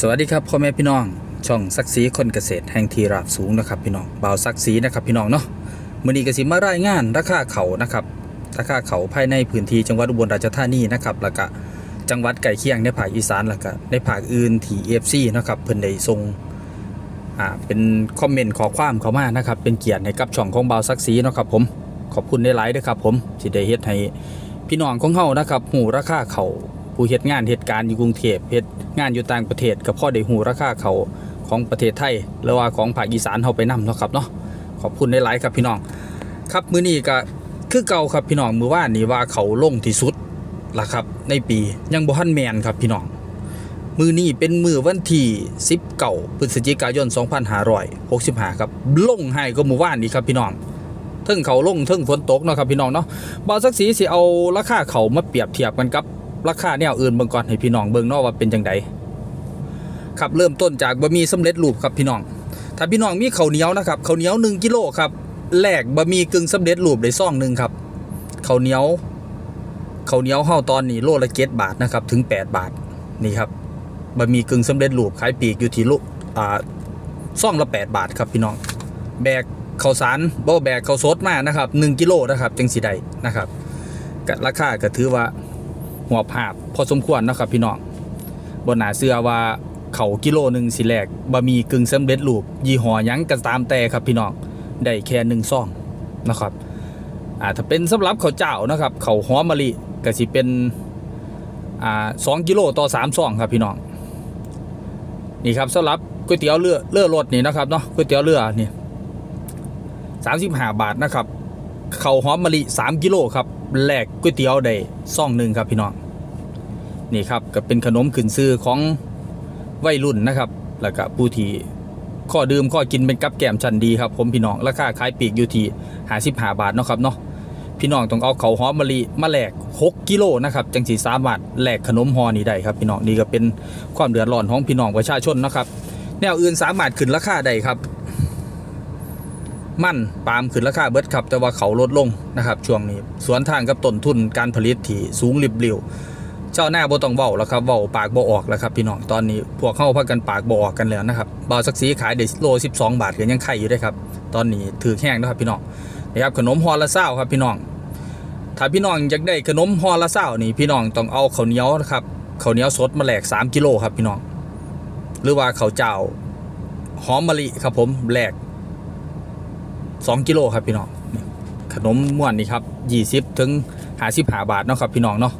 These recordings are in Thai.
สวัสดีครับพ่อแม่พี่น้อง ช่องซักซีคนเกษตรแห่งทีราบสูงนะครับพี่น้องบ่าวซักซีนะครับพี่น้องเนาะมือนีกสิมารายงานราคาเขานะครับราคาเขาภายในพื้นที่จังหวัดอุบลราชธานีนะครับแล้วก็จังหวัดใกล้เคียงในภาคอีสานแล้วก็ในภาคอื่นที่ FC นะครับเพิ่นได้ส่งอ่าเป็นคอมเมนต์ขอความเข้ามานะครับเป็นเกียรติให้กับช่องของบ่าวซักซีนะครับผมขอบคุณได้หลายด้อครับผมที่ได้เฮ็ดให้พี่น้องของเฮานะครับหูราคาเขา ผู้เฮ็ดงานเหตุการณ์อยู่กรุงเทพเฮ็ดงานอยู่ต่างประเทศก็พอได้หูราคาเขาของประเทศไทยหรือว่าของภาคอีสานเฮาไปนํเนาะครับเนาะขอบคุณหลายๆครับพี่น้อง ครับมื้อนี้ก็คือเก่าครับพี่น้องมื้อวานนี้ว่าเขาลงที่สุดล่ะครับในปียังบ่ทันแมนครับพี่น้องมื้อนี้เป็นมื้อวันที่19พฤศจิกายน 2565 ครับลงให้ก็มื้อวานนี้ครับพี่น้องเทิงเขาลงเทิงฝนตกเนาะครับพี่น้องเนาะบ่าวสักสีสิเอาราคาเขามาเปรียบเทียบกันกับ ราคาแนวอื่นเบิ่งก่อนให้พี่น้องเบิ่งเนาะว่าเป็นจังไดครับเริ่มต้นจากบะหมี่สำเร็จรูปครับพี่น้อง ถ้าพี่น้องมีข้าวเหนียวนะครับข้าวเหนียว1กิโลครับแลกบะหมี่กึ่งสำเร็จรูปได้ซองหนึ่งครับข้าวเหนียวข้าวเหนียวเฮาตอนนี้โลละ7บาทนะครับถึง 8 บาทนี่ครับบะหมี่กึ่งสำเร็จรูปขายปีกอยู่ที่โลอ่าซองละ 8 บาทครับพี่น้อง แบกข้าวสารบ่แบกข้าวสดมานะครับ1กิโลนะครับจังสิได้นะครับราคาก็ถือว่า หัวภาพพอสมควรนะครับพี่น้องบนหนาเสื้อว่าเขากิโลหนึ่งสิแลกบะหมี่กึ่งสำเร็จรูปยี่ห้อยังก็ตามแต่ครับพี่น้องได้แค่หนึ่งซองนะครับอ่าถ้าเป็นสำหรับเขาเจ้านะครับเขาหอมมะลิก็สิเป็นอ่าสองกิโลต่อสามซองครับพี่น้องนี่ครับสำหรับก๋วยเตี๋ยวเรือเรือรสนี่นะครับเนาะก๋วยเตี๋ยวเรือนี่สามสิบห้าบาทนะครับเขาหอมมะลิสามกิโลครับ แลกก๋วยเตี๋ยวได้ซองหนึ่งครับพี่น้องนี่ครับก็เป็นขนมขึ้นซื้อของวัยรุ่นนะครับ แล้วก็ผู้ที่ข้อดื่มข้อกินเป็นกับแก้มชั้นดีครับผมพี่น้องราคาขายปีกอยู่ที่55บหาบาทเนาะครับเนาะพี่น้องต้องเอาเขาหอมมะลิมาแลก 6 กิโลนะครับจังสีสามารถแลกขนมฮอนี่ได้ครับพี่น้องนี่ก็เป็นความเดือดร้อนของพี่น้องประชาชนนะครับแนวอื่นสามารถขึ้นราคาได้ครับ มั่นปาล์มขึ้นราคาเบิดครับ แต่ว่าเขาลดลงนะครับ ช่วงนี้สวนทางกับต้นทุนการผลิตที่สูงริบเรียวเจ้าหน้าบ่ต้องเว้าแล้วครับเว้าปากบ่ออกแล้วครับพี่น้องตอนนี้พวกเข้าพักกันปากบ่ออกกันแล้วนะครับบาวสักสีขายได้โล 12 บาทก็ยังไข่อยู่ได้ครับตอนนี้ถือแห้งนะครับพี่น้องนะครับขนมฮอละเศร้าครับพี่น้องถ้าพี่น้องอยากได้ขนมฮอละเศร้านี่พี่น้องต้องเอาข้าวเหนียวนะครับข้าวเหนียวสดมาแหลก 3 กิโลครับพี่น้องหรือว่าข้าวเจ้าหอมมะลิครับผมแหลก 2กิโลครับพี่น้องขนมม้วนนี่ครับ 20 ถึง55บาทเนาะครับพี่น้องเนาะ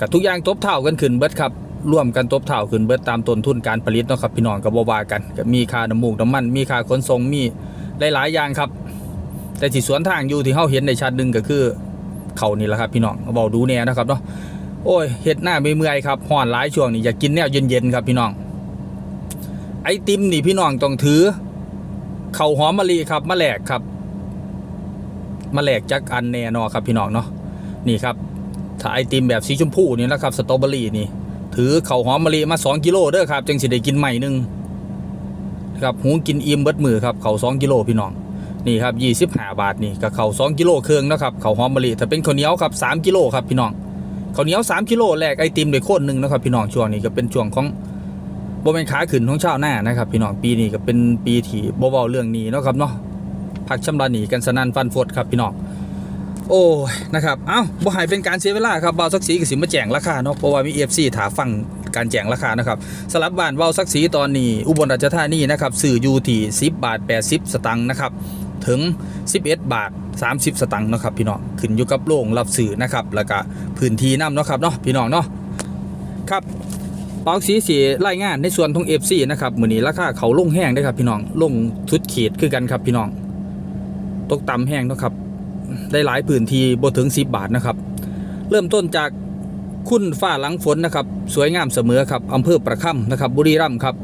กับทุกอย่างตบเท่ากันขึ้นเบิดครับร่วมกันตบเท่าขึ้นเบิดตามต้นทุนการผลิตเนาะครับพี่น้องกับบวากันก็มีค่าน้ำมูกน้ำมัน มีค่าขนส่งมีหลายๆอย่างครับ แต่ที่สวนทางอยู่ที่เฮาเห็นในชัดหนึ่งก็คือเขานี่แหละครับพี่น้องเบาดูแน่นะครับเนาะโอ้ยเฮ็ดหน้าไม่เมื่อยครับห่อนหลายช่วงนี้อยากกินแนวเย็นๆครับพี่น้องไอติมนี่พี่น้องต้องถือ เขาหอมมะลิครับมาแหลกครับมาแหลกจากอันแน่นอครับพี่น้องเนาะนี่ครับถ้าไอติมแบบสีชมพูนี่นะครับสตรอเบอรี่นี่ ถือเขาหอมมะลิมา 2 กิโลเด้อครับจึงสิได้กินใหม่หนึงครับหูกินอิ่มเบิดมือครับเขา2กิโลพี่น้องนี่ครับ 25 บาทนี่กับเขา2กิโลเครื่องนะครับเขาหอมมะลิถ้าเป็นข้าวเหนียวครับ3กิโลครับพี่น้องข้าวเหนียว3กิโลแลกไอติมด้วยโคนหนึ่งนะครับพี่น้องช่วงนี้ก็เป็นช่วงของ บ่เป็นขาขึ้นของชาวหน้านะครับ พี่น้องปีนี้ก็เป็นปีที่บ่เว้าเรื่องนี้เนาะครับเนาะพักชำระหนีกันสนั่นฟันฟดครับพี่น้องโอ้ยนะครับเอ้าบ่ให้เป็นการเสียเวลาครับเบาสักสีก็สิมาแจงราคาเนาะเพราะว่ามี FC ถาฟังการแจงราคานะครับสลับบ้านเบาสักสีตอนนี้ อุบลราชธานีนะครับซื้อยูที่10บาท80สตังค์นะครับถึง 11 บาท 30 สตังค์นะครับพี่น้องขึ้นอยู่กับโรงรับซื้อนะครับแล้วก็พื้นที่นํเนาะครับเนาะพี่น้องเนาะครับ ปอกสีสีรายงานในส่วนของ FC นะครับมือนี้ราคาเขาลงแห้งเด้ครับพี่น้องลงทุดขีดคือกันครับพี่น้อง ตกต่ำแห้งนะครับ ได้หลายพื้นที่บ่ถึง10บาทนะครับ เริ่มต้นจากคุณฟ้าหลังฝนนะครับ สวยงามเสมอครับอำเภอประค่ำนะครับ บุรีรัมย์ครับ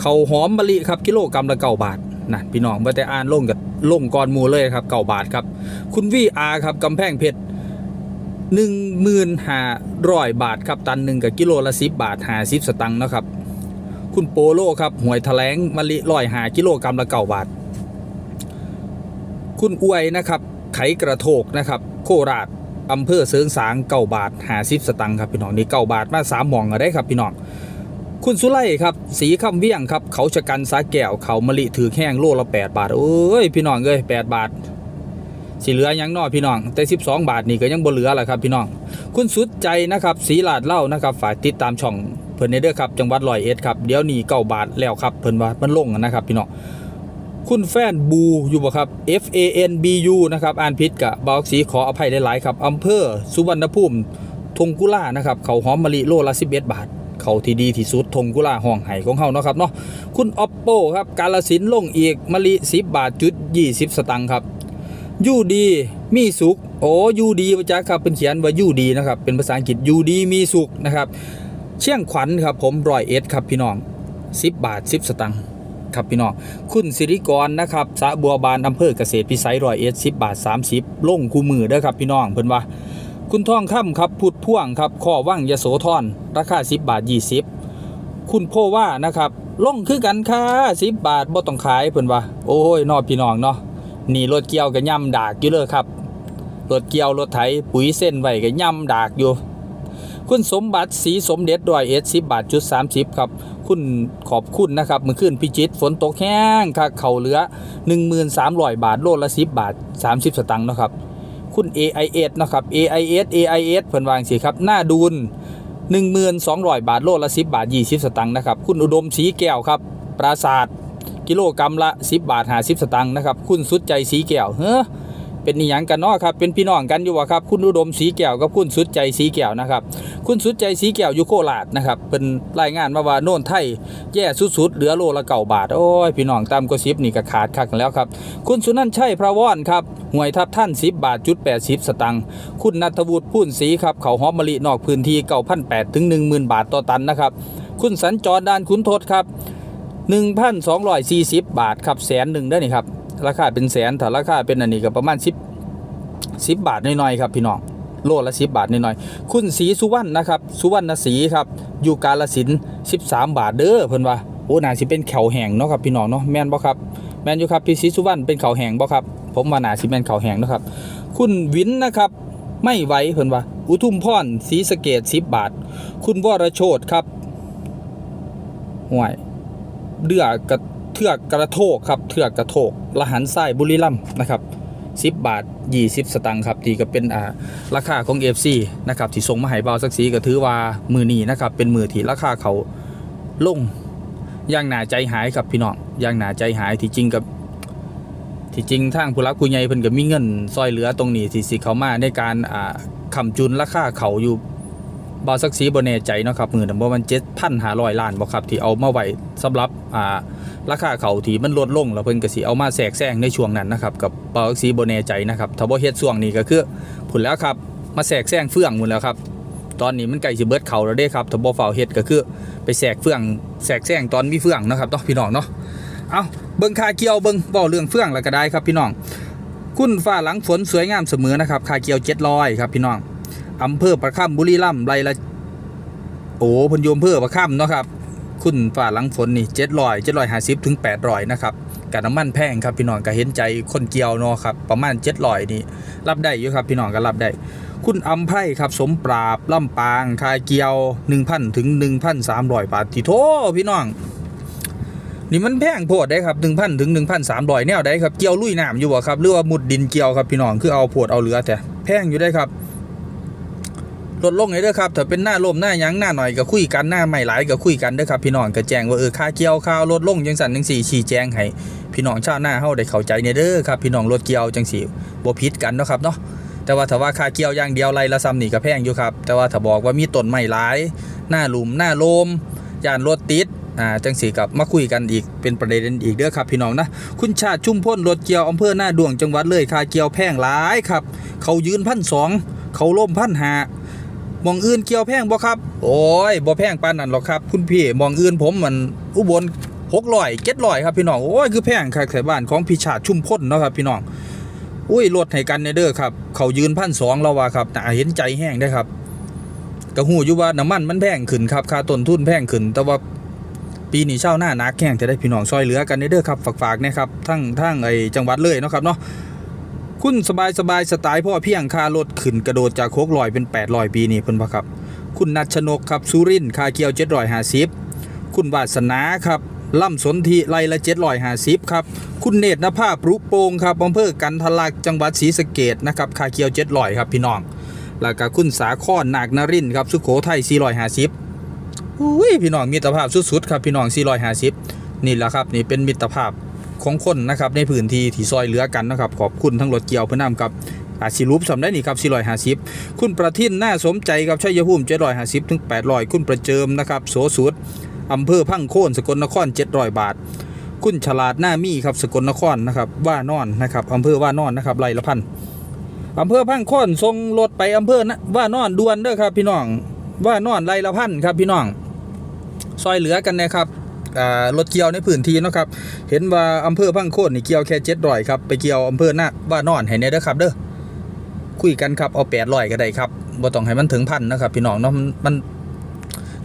เขาหอมมะลิครับกิโลกรัมละเก้าบาทนะพี่น้องบ่แต่อ่านลงกับลงก่อนมูเลยครับเก้าบาทครับ คุณวีอาครับกำแพงเพชร หนึ่งหมื่นห้าร้อยบาทครับตันหนึ่งกับกิโลละสิบบาทห้าสิบสตังค์นะครับ คุณโปโลครับหวยแถลงมะลิร้อยหากิโลกรัมละเก้าบาท คุณอวยนะครับไขกระโทกนะครับโคราชอำเภอเสริงสางเก้าบาทหาสิบสตังค์ครับพี่น้องนี่เก้าบาทมาสามหม่องก็ได้ครับพี่น้องคุณสุไลครับสีคำเวียงครับเขาชะกันสาแก้วเขามะลิถือแห้งโลละ8บาทโอ้ยพี่น้องเอ้ย8บาท สิเหลือยังน้อพี่น้องแต่ 12 บาทนี่ก็ยังบ่เหลือแหละครับพี่น้อง คุณสุดใจนะครับสีลาดเล่านะครับฝากติดตามช่องเพิ่นในเด้อครับจังหวัดร้อยเอ็ดครับเดี๋ยวนี้เก้าบาทแล้วครับเพิ่นว่ามันลงนะครับพี่น้องคุณแฟนบูอยู่บ่ครับ F A N B U นะครับอ่านผิดกะบาวสีขออภัยหลายครับอำเภอสุวรรณภูมิทงกุล่านะครับเขาหอมมะลิโลละ11 บาท เขาที่ดีที่สุดทงกุล่าห้องไห้ของเฮาเนาะครับเนาะคุณ Oppo ครับกาลสินลงอีกมะลิ10 บาทจุด20 สตังค์ครับ ยูดีมีสุขโอ้ยูดีประจักครับเป็นเขียนว่ายูดีนะครับเป็นภาษาอังกฤษยูดีมีสุขนะครับ เชียงขวัญครับผมรอยเอ็ดครับพี่น้อง 10 บาท 10 สตังค์ครับพี่น้องคุณสิริกรนะครับสะบัวบานอำเภอเกษตรพิสัยรอยเอ็ด10บาท 30ล่งคู่มือเด้อครับพี่น้องเพิ่นว่า คุณท่องคำครับพุดพ่วงครับข้อว่างยโสธรราคา 10 บาท 20 คุณโพว่านะครับล่งคือกันค่ะ10 บาทบ่ต้องขายเพิ่นว่า โอ้ยนอพี่น้องเนาะ นี่รถเกี่ยวกับย่ำดากอยู่เลยครับรถเกี่ยวรถไถปุ๋ยเส้นไว้กับย่ำดากอยู่ คุณสมบัติสีสมเด็จดอยเอสสิบบาทจุดสามสิบครับคุณขอบคุณนะครับมื่อคืนพิจิตฝนตกแห้งค่ะเข่าเหลือหนึ่งหมื่นสามร้อยบาทโลละสิบบาทสามสิบสตังค์นะครับคุณ AIS นะครับ AIS AIS เพิ่นวางสิครับหน้าดูน1,200 บาทโลละ 10 บาท 20 สตังค์นะครับ คุณอุดมสีแก้วครับ ปราศาสตร์ กิโลกรัมละ 10 บาท50สตังค์นะครับ คุณสุดใจสีแก้วเฮ้อเป็นนิยังกันเนาะครับ เป็นพี่น้องกันอยู่วะครับ คุณอุดมสีแก้วกับคุณสุดใจสีแก้วนะครับ คุณสุดใจสีแก้วอยู่โคราชนะครับ เป็นรายงานมาว่าโน่นไทยแย่สุดๆ เหลือโลละเก่าบาท โอ้ย พี่น้องตามก็ซิบนี่ก็ขาดคักแล้วครับ คุณสุนันท์ชัยพระวอนครับหวยทับท่าน 10 บาทจุด80 สตังค์ คุณนัทวุฒิพูนศรีครับ เขาหอมมะลินอกพื้นที่เก่าพันแปดถึง10,000บาทต่อตันนะครับ คุณสัญจรดานขุนทศครับ 1,240 บาทครับแสนหนึ่งได้นี่ครับ ราคาเป็นแสนถ้าราคาเป็นอันนี้ก็ประมาณ 10 10 บาทน้อยๆครับพี่น้องโลละ10 บาทน้อยๆคุณศรีสุวรรณนะครับสุวรรณศรีครับอยู่กาลสิน13 บาทเด้อเพิ่นว่าโอ้น่าสิเป็นแขวแห้งเนาะครับพี่น้องเนาะแม่นบ่ครับแม่นอยู่ครับพี่ศรีสุวรรณเป็นเข่าแห้งบ่ครับผมว่าน่าสิแม่นเข่าแห้งเนาะครับ คุณวินนะครับไม่ไหวเพิ่นว่า อุทุมพรศรีสะเกด10 บาท คุณวรโชตครับห่วย เดือกระเทือกกระโทกครับเทือกกระโทกละหันไส้บุรีรัมย์นะครับ10บาท20สตังค์ครับที่ก็เป็นอ่าราคาของ FC นะครับที่ส่งมาให้เบาสักสีก็ถือว่ามือนี้นะครับเป็นมือที่ราคาเขาลงย่างหนาใจหายครับพี่น้องย่างหนาใจหายที่จริงกับที่จริงทางผู้รักผู้ใหญ่เพิ่นก็มีเงินซอยเหลือตรงนี้ที่สิเขามาในการอ่าคำจุนราคาเขาอยู่ บาสักสีบ่แน่ใจเนาะครับมือนั้นบ่มัน7,500ล้านบ่ครับที่เอามาไว้สำหรับอ่าราคาเขาที่มันลดลงแล้วเพิ่นก็สิเอามาแทรกแซงในช่วงนั้นนะครับกับบาสักสีบ่แน่ใจนะครับถ้าบ่เฮ็ดช่วงนี้ก็คือผลแล้วครับมาแทรกแซงเฟื่องหมดแล้วครับตอนนี้มันใกล้สิเบิดเขาแล้วเด้ครับถ้าบ่เฝ้าเฮ็ดก็คือไปแทรกเฟื่องแทรกแซงตอนมีเฟื่องนะครับเนาะพี่น้องเนาะเอาเบิ่งคาเกียวเบิ่งเว้าเรื่องเฟื่องแล้วก็ได้ครับพี่น้องคุณฟ้าหลังฝนสวยงามเสมอนะครับคาเกียว700ครับพี่น้อง อำเภอประค่ำบุรีรัมย์ไรละโอ้พนโยมอำเภอประค่ำเนาะครับคุณฟ้าหลังฝนนี่700 750ถึง800นะครับกับน้ำมันแพงครับพี่น้องก็เห็นใจคนเกียวเนาะครับประมาณ700นี่รับได้อยู่ครับพี่น้องก็รับได้ คุณอำไพครับสมปราบล่ำปางคาเกียว1,000ถึง1,300บาทที่โทพี่น้อง นี่มันแพงโพดได้ครับ1,000ถึง1,300แนวได้ครับเกี่ยวลุยน้ำอยู่บ่ครับหรือว่ามุดดินเกี่ยวครับพี่น้องคือเอาโพดเอาเหลือแต่แพงอยู่ได้ครับ ลดลงเลยเด้อครับถ้าเป็นหน้าลมหน้ายังหน้าหน่อยก็คุยกันหน้าไม่หลายก็คุยกันเด้อครับพี่น้องก็แจ้งว่าเออค่าเกี่ยวค่าลดลงจังสันจังสี่ชี้แจงให้พี่น้องชาวหนาเฮาได้เข้าใจในเด้อครับพี่น้องรถเกี่ยวจังสี่บ่ผิดกันเนาะครับเนาะแต่ว่าถ้าว่าค่าเกี่ยวอย่างเดียวไรละซ้ำนี่ก็แพงอยู่ครับแต่ว่าถ้าบอกว่ามีต้นไม้หลาย หน้าหลุมหน้าลมยานรถติดอ่าจังสีกับมาคุยกันอีกเป็นประเด็นอีกเด้อครับพี่น้องนะคุณชาติชุ่มพ้นรถเกียวอำเภอหน้าดวงจังหวัดเลยคาเกียวแพงหลายครับ เขายืนพันสองเขาล่มพันหา มองอื่นเกี่ยวแพงบ่ครับ โอ้ยบ่แพงปานนั้นหรอกครับ คุณพี่มองอื่นผมมันอุบลหกร้อยเจ็ดร้อยครับพี่น้องโอ้ยคือแพงครับใส่บ้านของพี่ชาติชุ่มพ้นเนาะครับพี่น้องอุ้ยลดให้กันในเด้อครับ เขายืนพันสองเราว่าครับน่เห็นใจแห้งได้ครับก็หูอยู่ว่าน้ำมันมันแพงขึ้นครับค่าต้นทุนแพงขึ้น แต่ว่าปีนี้เช่าหน้านักแข่งจะได้พี่น้องซอยเหลือกันเด้อครับฝากๆนะครับทั้งทั้งไอจังหวัดเลยเนาะครับเนาะ คุณสบายสบายสไตล์พ่อเพียงคารถขึ้นกระโดดจากโคกลอยเป็น800ปีนี่เพิ่นว่ครับ คุณนัชนกครับสุรินคาเกียว750คุณวาสนาครับล่ำสนธิไรละ750ครับ คุณเนตรนภาปรุโปงครับอำเภอกันทะลักจังหวัดศรีสะเกดนะครับคาเคียว700ครับพี่น้องแล้วก็คุณสาครนาคนรินครับสุโขทัย450อุ้ยพี่น้องมิตรภาพสุดๆครับพี่น้อง450นี่แหละครับนี่เป็นมิตรภาพ ของคนนะครับในพื้นที่ที่ซอยเหลือกันนะครับขอบคุณทั้งรถเกี่ยวเพื่อนำกับอาชิรูปสำได้นี่ครับ 450 คุณประทินน่าสมใจครับชัยภูมิ 750 ถึง 800 คุณประเจิมนะครับโสสุดอำเภอพังโคนสกลนคร 700 บาท คุณฉลาดหน้ามีครับสกลนครนะครับว่านอนนะครับอำเภอว่านอนนะครับไรละพันอำเภอพังโคนส่งรถไปอำเภอนะว่านอนด่วนเด้อครับพี่น้องว่านอนไรละพันครับพี่น้อง ซอยเหลือกันนะครับ รถเกี่ยวในพื้นที่นะครับ เห็นว่าอำเภอพังโคนนี่เกี่ยวแค่เจ็ดร้อยครับไปเกี่ยวอำเภอหน้าว่านอนให้แน่เด้อครับเด้อคุยกันครับเอาแปดร้อยก็ได้ครับบ่ต้องให้มันถึงพันนะครับ พี่น้องเนาะมัน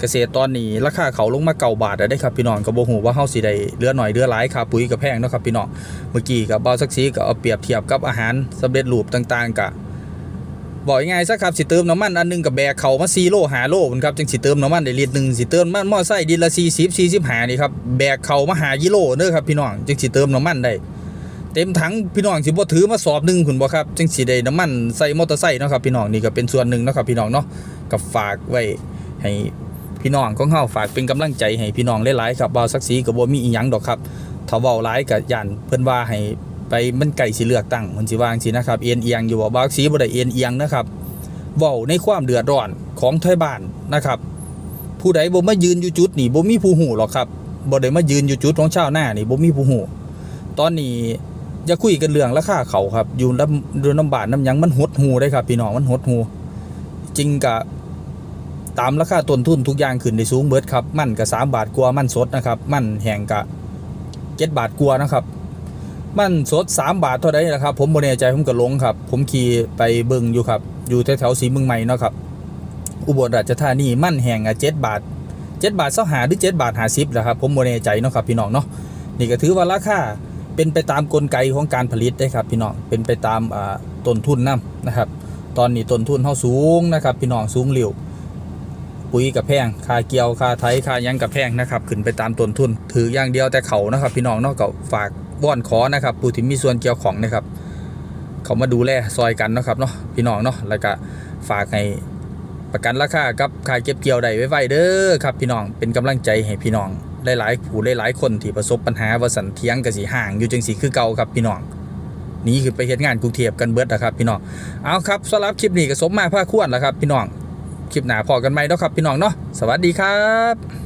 เกษตรตอนนี้ราคาเขาลงมาเก่าบาทได้ครับพี่น้องก็บ่ฮู้ว่าเฮาสิได้เลือหน่อยเลือหลายค่าปุ๋ยก็แพงนะครับพี่น้องเมื่อกี้กับเบาสักซีก็เอาเปรียบเทียบกับอาหารสำเร็จรูปต่างๆกะ บอกยังไงซะครับสิเติมน้ำมันอันหนึงกับแบกเข่ามา4โล5โลนครับจังสิเติมน้ำมันได้ลิตรหนึ่งสิเติมมันมอไซค์ดินละ40 45นี่ครับแบกเข่ามาหากิโลเด้อครับพี่น้องจังสิเติมน้ำมันได้เต็มถังพี่น้องสิบ่ถือมาสอบหนึ่งพุ่นบ่ครับจังสิได้น้ำมันใส่มอเตอร์ไซค์เนาะครับพี่น้องนี่ก็เป็นส่วนหนึ่งเนาะครับพี่น้องเนาะก็ฝากไว้ให้พี่น้องของเฮาฝากเป็นกำลังใจให้พี่น้องหลายๆครับบ่าวสักสีก็บ่มีอีหยังดอกครับถ้าเว้าหลายก็ย่านเพิ่นว่าให้ ไปมันไก่สิเลือกตั้งมันสิวางซี่นะครับเอียนเอียงอยู่บ่บาวสักสีบ่ได้เอียนเอียงนะครับเว้าในความเดือดร้อนของไทยบ้านนะครับ ผู้ใดบ่มายืนอยู่จุดนี่บ่มีผู้หูหรอกครับบ่ได้มายืนอยู่จุดของชาวหน้านี่บ่มีผู้หูตอนนี้อย่าคุยกันเรื่องราคาเขาครับอยู่ลำอยู่น้ำบานน้ำยังมันหดหูได้ครับพี่น้องมันหดหูจริงกะตามราคาต้นทุนทุกอย่างขึ้นได้สูงเบิดครับ มันก็3บาทกว่ามันสดนะครับ มันแหงกะ7บาทกว่านะครับ มันสด 3 บาทเท่าใดนะครับ ผมบ่แน่ใจผมก็ลงครับ ผมขี่ไปเบิ่งอยู่ครับ อยู่แถวๆสีเมืองใหม่เนาะครับ อุบลราชธานีมันแห้งอะ7บาท7บาทเสาหาหรือ7บาท50นะครับ ผมบ่แน่ใจเนาะครับพี่น้องเนาะนี่ก็ถือว่าราคาเป็นไปตามกลไกของการผลิตได้ครับพี่น้องเป็นไปตามอ่าต้นทุนนํนะครับ ตอนนี้ต้นทุนเฮาสูงนะครับ พี่น้องสูงเหลียวปุ๋ยกับแพงค่าเกี่ยวค่าไถค่ายังกับแพงนะครับ ขึ้นไปตามต้นทุน ถืออย่างเดียวแต่เขานะครับ พี่น้องเนาะก็ฝาก บ้อนขอนะครับผู้ที่มีส่วนเกี่ยวของนะครับ เขามาดูแลซอยกันนะครับเนาะพี่น้องเนาะแล้วก็ฝากให้ประกันราคากับค่าเก็บเกี่ยวได้ไว้ๆเด้อครับพี่น้องเป็นกำลังใจให้พี่น้องหลายๆผู้หลายๆคนที่ประสบปัญหาว่าสันเทียงกับสีห่างอยู่จังสีคือเก่าครับพี่น้องนี่คือไปเฮ็ดงานกรุงเทพกันเบิดนะครับพี่น้องเอาครับสำหรับคลิปนี้ก็สมมาภาควรแล้วครับพี่น้องคลิปหน้าพอกันไหมเนาะครับพี่น้องเนาะสวัสดีครับ